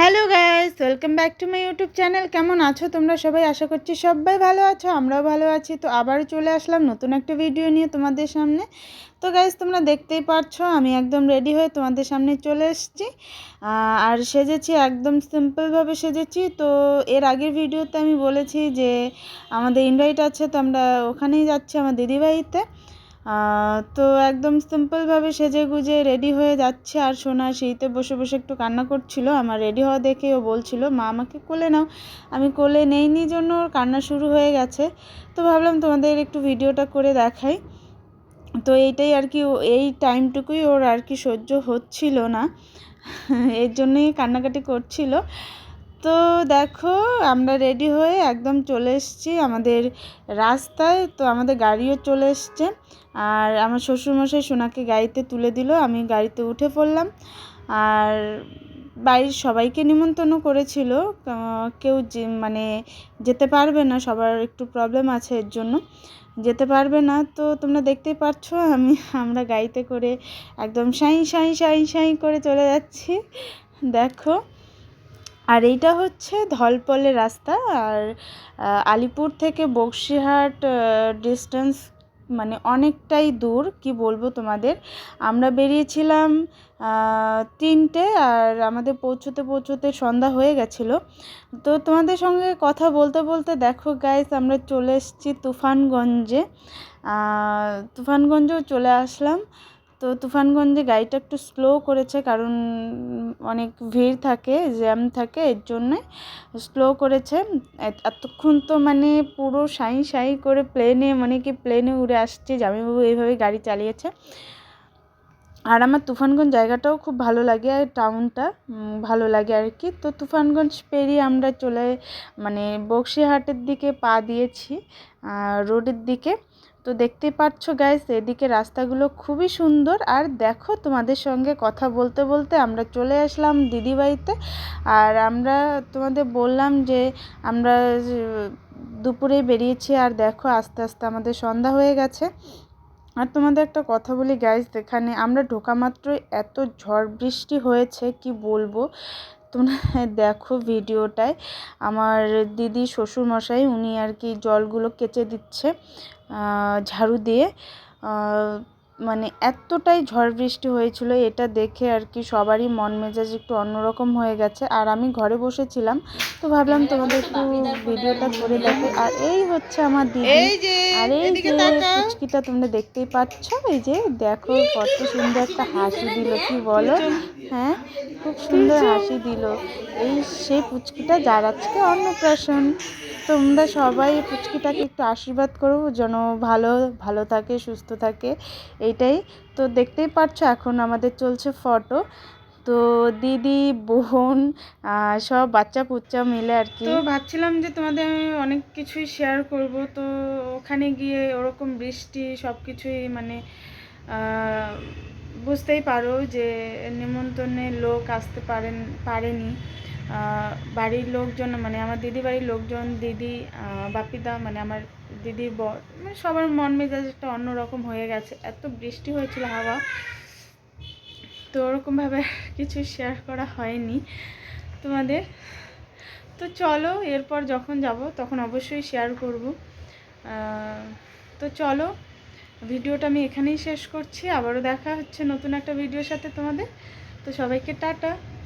Hello guys, welcome back to my YouTube channel. কেমন আছো তোমরা সবাই? আশা করছি সবাই ভালো আছো, আমরাও ভালো আছি। তো আবারও চলে আসলাম নতুন একটা ভিডিও নিয়ে তোমাদের সামনে। তো গাইস, তোমরা দেখতেই পারছ, আমি একদম রেডি হয়ে তোমাদের সামনে চলে এসেছি। আর সেজেছি, একদম সিম্পলভাবে সেজেছি। তো এর আগের ভিডিওতে আমি বলেছি যে, আমাদের ইনভাইট আছে, তো আমরা ওখানেই যাচ্ছি, আমার দিদিবাড়িতে তো একদম সিম্পলভাবে সেজে গুজে রেডি হয়ে যাচ্ছে। আর সোনা শীতে বসে বসে একটু কান্না করছিল। আমার রেডি হওয়া দেখে ও বলছিল, মা, আমাকে কোলে নাও। আমি কোলে নেইনি জন্য ওর কান্না শুরু হয়ে গেছে। তো ভাবলাম তোমাদের একটু ভিডিওটা করে দেখাই। তো এইটাই আর কি, এই টাইমটুকুই ওর আর কি সহ্য হচ্ছিল না। এর জন্যই কান্নাকাটি করছিল। তো দেখো, আমরা রেডি হয়ে একদম চলে এসেছি আমাদের রাস্তায়। তো আমাদের গাড়িও চলে এসছে। আর আমার শ্বশুরমশাই সোনাকে গাড়িতে তুলে দিল, আমি গাড়িতে উঠে পড়লাম। আর বাড়ির সবাইকে নিমন্ত্রণ করেছিল। কেউ যে মানে যেতে পারবে না, সবার একটু প্রবলেম আছে এর জন্য। যেতে পারবে না, তো তোমরা দেখতেই পাচ্ছ, আমি, আমরা গাড়িতে করে একদম সাই সাই সাই সাই করে চলে যাচ্ছি। দেখো আর এইটা হচ্ছে ধলপলের রাস্তা আর আলিপুর থেকে বক্সিহাট ডিস্টেন্স মানে অনেকটাই দূর, কি বলব তোমাদের? আমরা বেরিয়েছিলাম তিনটে আর আমাদের পৌঁছোতে পৌঁছতে সন্ধ্যা হয়ে গেছিল। তো তোমাদের সঙ্গে কথা বলতে বলতে দেখো গাইস আমরা চলে এসেছি তুফানগঞ্জে। তুফানগঞ্জেও চলে আসলাম। তো তুফানগঞ্জে গাড়িটা একটু স্লো করেছে, কারণ অনেক ভিড় থাকে, জ্যাম থাকে, এর জন্যে স্লো করেছে। এতক্ষণ তো মানে পুরো সাই সাই করে প্লেনে মানে কি প্লেনে উড়ে আসছে জামিবাবু এইভাবে গাড়ি চালিয়েছে। আর আমার তুফানগঞ্জ জায়গাটাও খুব ভালো লাগে, আর টাউনটা ভালো লাগে আর কি। তো তুফানগঞ্জ পেরিয়ে আমরা চলে মানে বক্সিহাটের দিকে পা দিয়েছি রোডের দিকে। তো দেখতেই পাচ্ছ গাইস এদিকে রাস্তাগুলো খুবই সুন্দর। আর দেখো তোমাদের সঙ্গে কথা বলতে বলতে আমরা চলে আসলাম দিদিবাড়িতে আর আমরা তোমাদের বললাম যে আমরা দুপুরে বেরিয়েছি আর দেখো আস্তে আস্তে আমাদের সন্ধ্যা হয়ে গেছে। আর তোমাদের একটা কথা বলি গাইস এখানে আমরা ঢোকা মাত্রই এত ঝড় বৃষ্টি হয়েছে, কি বলব? তোমরা দেখো ভিডিওটায়, আমার দিদি শ্বশুরমশাই উনি আর কি জলগুলো কেচে দিচ্ছে। ঝাড়ু দিয়ে মানে এতটাই ঝড় বৃষ্টি হয়েছিল এটা দেখে আর কি সবারই মন মেজাজ একটু অন্যরকম হয়ে গেছে। আর আমি ঘরে বসেছিলাম তো ভাবলাম তোমাদের একটু ভিডিওটা করে দেখো। আর এই হচ্ছে আমার দিদি। আর এই যে পুচকিটা তোমরা দেখতেই পাচ্ছ এই যে দেখো কত সুন্দর একটা হাসি দিল কি বলো? হ্যাঁ খুব সুন্দর হাসি দিল। এই সেই পুচকিটা যার আজকে অন্নপ্রাশন। তোমরা সবাই পুচকিটাকে একটু আশীর্বাদ করো, যেন ভালো ভালো থাকে, সুস্থ থাকে এইটাই তো দেখতেই পারছ এখন আমাদের চলছে ফটো তো দিদি, বোন সব বাচ্চা পুচ্চা মিলে আর কি। তো ভাবছিলাম যে তোমাদের আমি অনেক কিছুই শেয়ার করব। তো ওখানে গিয়ে ওরকম বৃষ্টি সব কিছুই মানে বুঝতেই পারো যে নিমন্ত্রণে লোক আসতে পারেন, পারেনি। বাড়ির লোকজন মানে আমার দিদি বাড়ির লোকজন, দিদি বাপিদা মানে আমার দিদির বর মানে সবার মন মেজাজ একটা অন্যরকম হয়ে গেছে। এত বৃষ্টি হয়েছিল হাওয়া, তো ওরকমভাবে কিছু শেয়ার করা হয়নি তোমাদের। তো চলো, এরপর যখন যাব, তখন অবশ্যই শেয়ার করব। তো চলো, ভিডিওটা আমি এখানেই শেষ করছি। আবারও দেখা হচ্ছে নতুন একটা ভিডিওর সাথে তোমাদের। তো সবাইকে টাটা।